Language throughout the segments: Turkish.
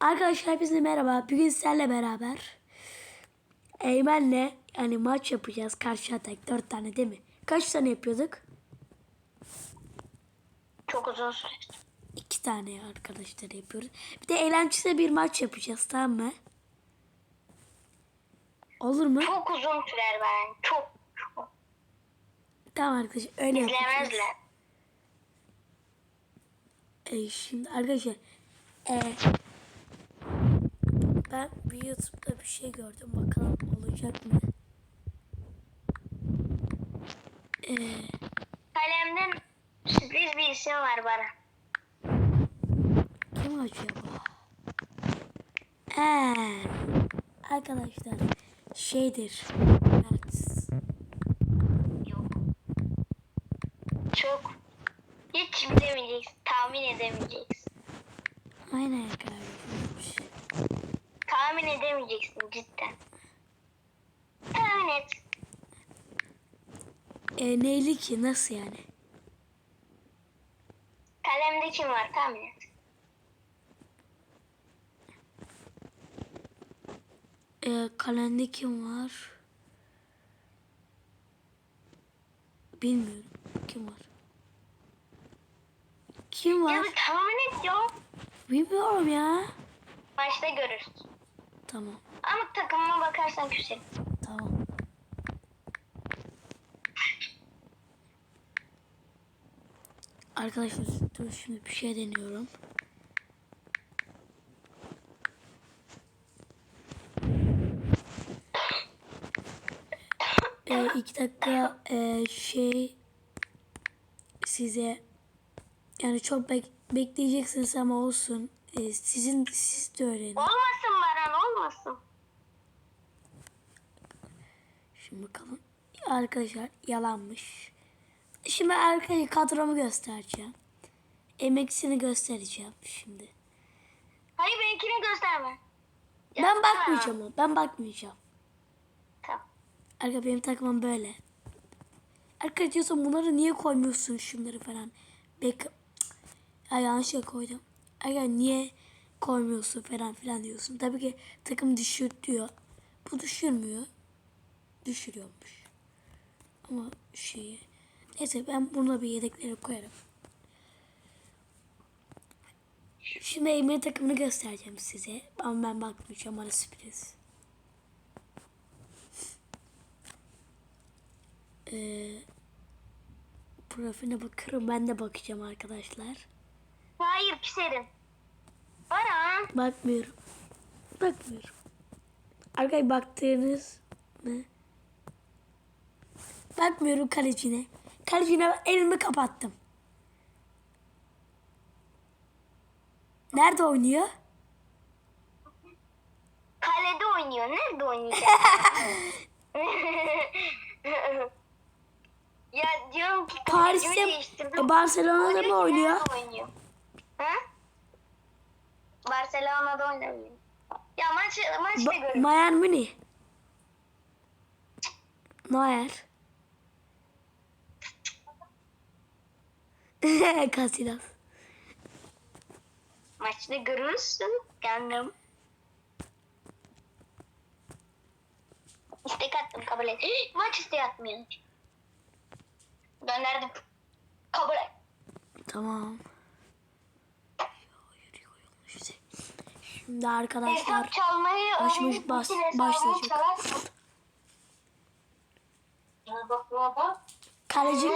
Arkadaşlar hepinize merhaba. Bugün sizlerle beraber Eymen'le yani maç yapacağız. Karşı atak. Dört tane değil mi? Kaç tane yapıyorduk? Çok uzun süre. İki tane arkadaşlar yapıyoruz. Bir de eğlenceli bir maç yapacağız tamam mı? Olur mu? Çok uzun sürer ben. Çok çok. Tamam arkadaşlar öyle. İzlemezler. E, şimdi arkadaşlar e, ben bir YouTube'da bir şey gördüm. Bakalım olacak mı? E, Kalemden sürpriz bir isim var bana. kim acaba? Eee, arkadaşlar şeydir. Evet. Yok. Çok. Hiç bilemeyeceksin. Tahmin edemeyeceksin. Aynen kardeşim. Tahmin edemeyeceksin cidden. Tahmin et. E, neyli ki? Nasıl yani? Kalemde kim var tahmin et. E, kalemde kim var? Bilmiyorum. Kim var? Kim Ya var? bir tahmin et ya. Bilmiyorum ya. Maçta görürsün. Tamam. Ama takımıma bakarsan küserim. Tamam. Arkadaşlar dur şimdi bir şey deniyorum. Ee, iki dakika ee, şey size yani çok bek bekleyeceksiniz ama olsun. Ee, sizin siz de öğrenin. Olmasın Baran olmasın. Şimdi bakalım. Arkadaşlar yalanmış. Şimdi arkadaşlar kadromu göstereceğim. Emeksini göstereceğim şimdi. Hayır benimkini gösterme. Ben Yapma. bakmayacağım o. Ben bakmayacağım. Tamam. Arkadaşlar benim takımım böyle. Arkadaşlar diyorsun bunları niye koymuyorsun şunları falan. Bek ya yanlışlıkla koydum. Arkadaşlar niye koymuyorsun falan filan diyorsun. Tabii ki takım düşür diyor. Bu düşürmüyor. Düşürüyormuş. Ama şeyi. Neyse ben buna bir yedeklere koyarım. Şimdi Eymen takımını göstereceğim size. Ama ben bakmayacağım. Bana sürpriz. Ee, profiline bakarım. Ben de bakacağım arkadaşlar. Hayır küserim. Baran. Bakmıyorum. Bakmıyorum. Arkadaşlar baktığınız ne? Bakmıyorum kalecine. Kalecine elimi kapattım. Nerede oynuyor? Kalede oynuyor. Nerede oynayacak? ya diyorum ki Paris'te Barcelona'da mı oynuyor? oynuyor? Ha? Barcelona'da oynamıyor. Ya maç maçta Ba- görürüz. Bayern Münih. Neuer. Casillas. Maçta görürsün. Kendim. İstek attım kabul et. Maç isteği atmıyor. Gönderdim. Kabul et. Tamam. Şimdi arkadaşlar Başmış bas- başlayacak. kaleci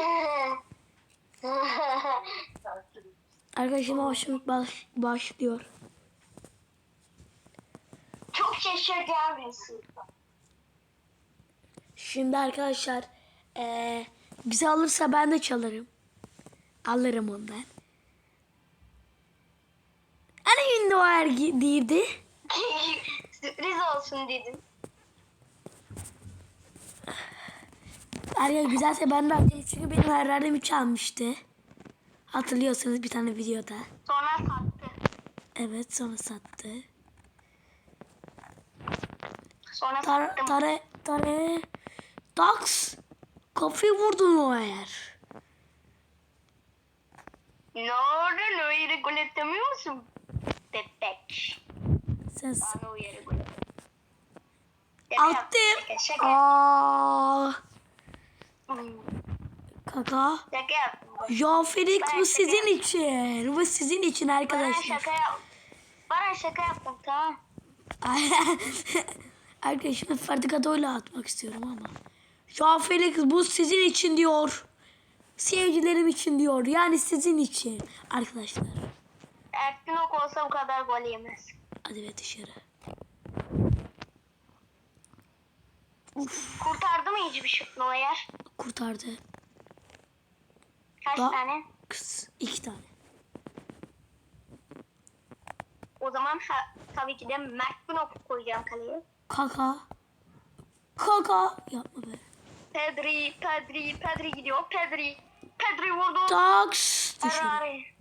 arkadaşıma başlamak baş, başlıyor. Çok birisi. Şimdi arkadaşlar eee bize alırsa ben de çalarım. Alırım ondan. Noel gi- değildi? Sürpriz olsun dedim. Arkadaşlar güzelse ben de alacağım çünkü benim her yerde mi çalmıştı? Hatırlıyorsanız bir tane videoda. Sonra sattı. Evet sonra sattı. Sonra Tar sattım. tare tare Dax kafayı vurdu Noer. Ne oldu? Noir'i gol etmiyor musun? Bebek. Sen Bana uyarı. Şaka yaptım, attım. Şaka, şaka, Aa, kaka. şaka yaptım. Ya Felix bu şaka sizin için. Bu sizin için Bana arkadaşlar. şaka yap. Bana şaka yaptım tamam. Arkadaşlar Ferdi Kadıoğlu'yla atmak istiyorum ama. Ya Felix bu sizin için diyor. Seyircilerim için diyor. Yani sizin için arkadaşlar. Erkin ok olsa bu kadar gol yemez. Hadi be dışarı. Kurtardı mı hiç bir şut Neuer? Kurtardı. Kaç Da- tane? Kız iki tane. O zaman ha, tabii ki de Mert Günok koyacağım kaleye. Kaka. Kaka. Yapma be. Pedri, Pedri, Pedri gidiyor. Pedri, Pedri vurdu. Taks. Dışarı.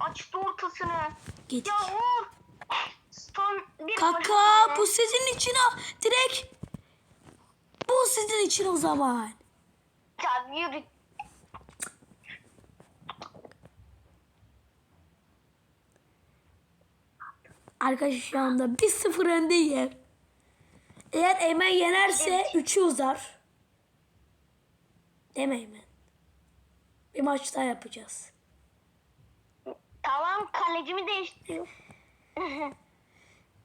Açtı ortasını. Git. Ya vur. Son bir Kaka bu sizin için ha. Direkt. Bu sizin için o zaman. Ya yürü. Arkadaşlar şu anda 1-0 öndeyim. Eğer Eymen yenerse 3'ü uzar. Değil mi Eymen? Bir maç daha yapacağız. Tamam kalecimi değiştir.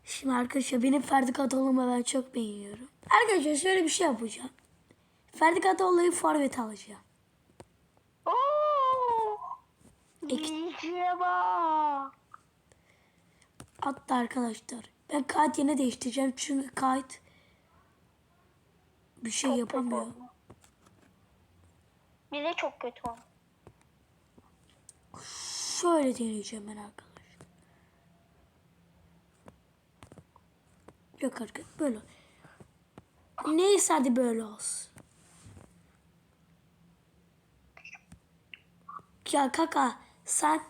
Şimdi arkadaşlar benim Ferdi Kadıoğlu'mu ben çok beğeniyorum. Arkadaşlar şöyle bir şey yapacağım. Ferdi Kadıoğlu'yu forvet alacağım. Oo. Ek- İyice bak. Hatta arkadaşlar ben kayıt yerine değiştireceğim. Çünkü kayıt bir şey yapamıyor. Bir de çok kötü oldu. Şöyle deneyeceğim ben arkadaşlar. Yok arkadaşlar böyle. Neyse hadi böyle olsun. Ya kaka sen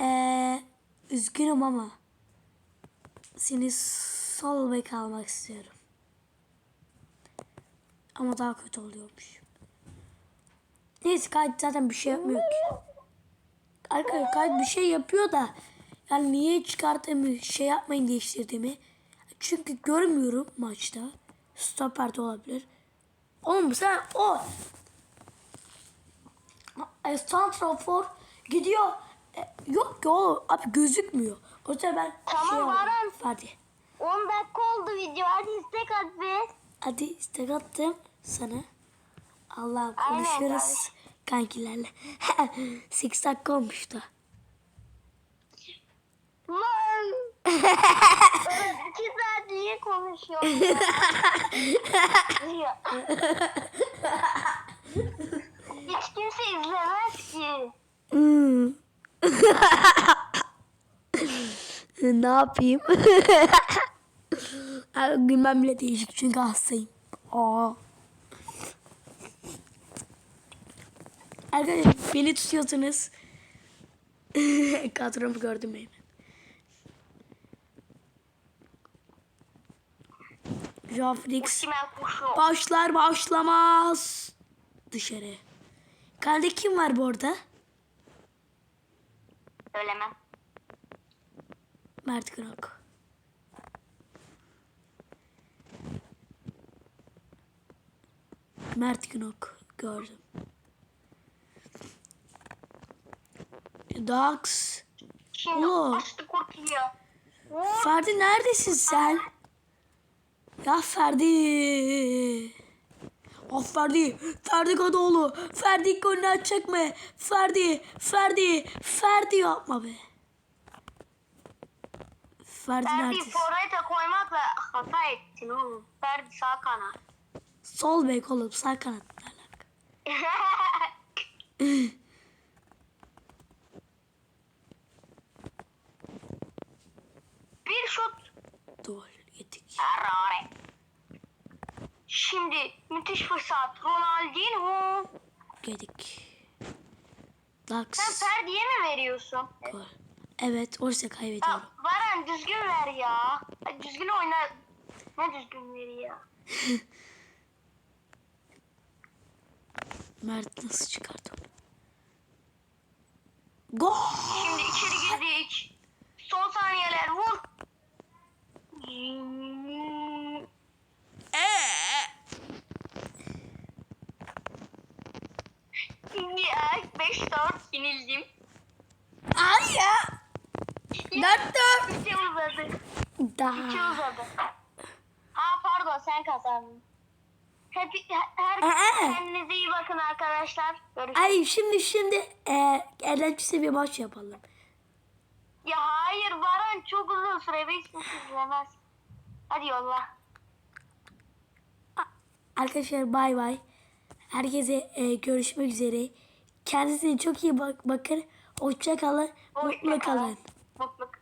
eee üzgünüm ama seni sol bek almak istiyorum. Ama daha kötü oluyormuş. Neyse kayıt zaten bir şey yapmıyor ki. Arkadaşlar kayıt bir şey yapıyor da yani niye çıkarttığımı şey yapmayın değiştirdiğimi. Çünkü görmüyorum maçta. Stoper de olabilir. Oğlum sen o e, santrafor gidiyor. E, yok ki oğlum abi gözükmüyor. O yüzden ben Tamam, şey. Baran. Hadi. 10 dakika oldu video. Hadi istek at be. Hadi istek attım sana. Allah Aynen konuşuruz kankilerle. 8 dakika olmuş da. Lan. İki saat niye konuşuyorsun ya? Hiç kimse izlemez ki. Hmm. ne yapayım? Gülmem bile değişik çünkü hastayım. Aa. Arkadaşlar beni tutuyorsunuz. Kadromu gördüm hemen. Jafrix başlar başlamaz. Dışarı. Kalede kim var bu arada? Söylemem. Mert Kırak. Mert Günok gördüm. Dax. Şimdi Oo. açtı kurtuyor. Ferdi neredesin sen? Ya Ferdi. Ah Ferdi. Ferdi Kadıoğlu. Ferdi golünü atacak mı? Ferdi. Ferdi. Ferdi yapma be. Ferdi Ferdi neredesin? forvete koymakla hata ettin oğlum. Ferdi sağ kanat. Sol bek oğlum sağ. Bir Müthiş fırsat. Ronaldinho. Gedik. Dax. Sen Ferdi'ye mi veriyorsun? Evet, orası kaybediyorum. Ya, Baran düzgün ver ya. Düzgün oyna. Ne düzgün veri ya? Mert nasıl çıkardı? Gol! Şimdi içeri girdik. Son saniyeler vur. 5-4 yenildim. Ay ya. Dört. İki uzadı. İki Daha. uzadı. Ha pardon sen kazandın. Hep, her, Aa. kendinize iyi bakın arkadaşlar. Görüşürüz. Ay şimdi şimdi e, eğlenceli bir maç yapalım. Ya hayır Baran çok uzun süre hiç izlemez. Hadi yolla. Arkadaşlar bay bay. Herkese e, görüşmek üzere. Kendinize çok iyi bak bakın. Hoşça kalın. Mutlu kalın. Mutlu kalın.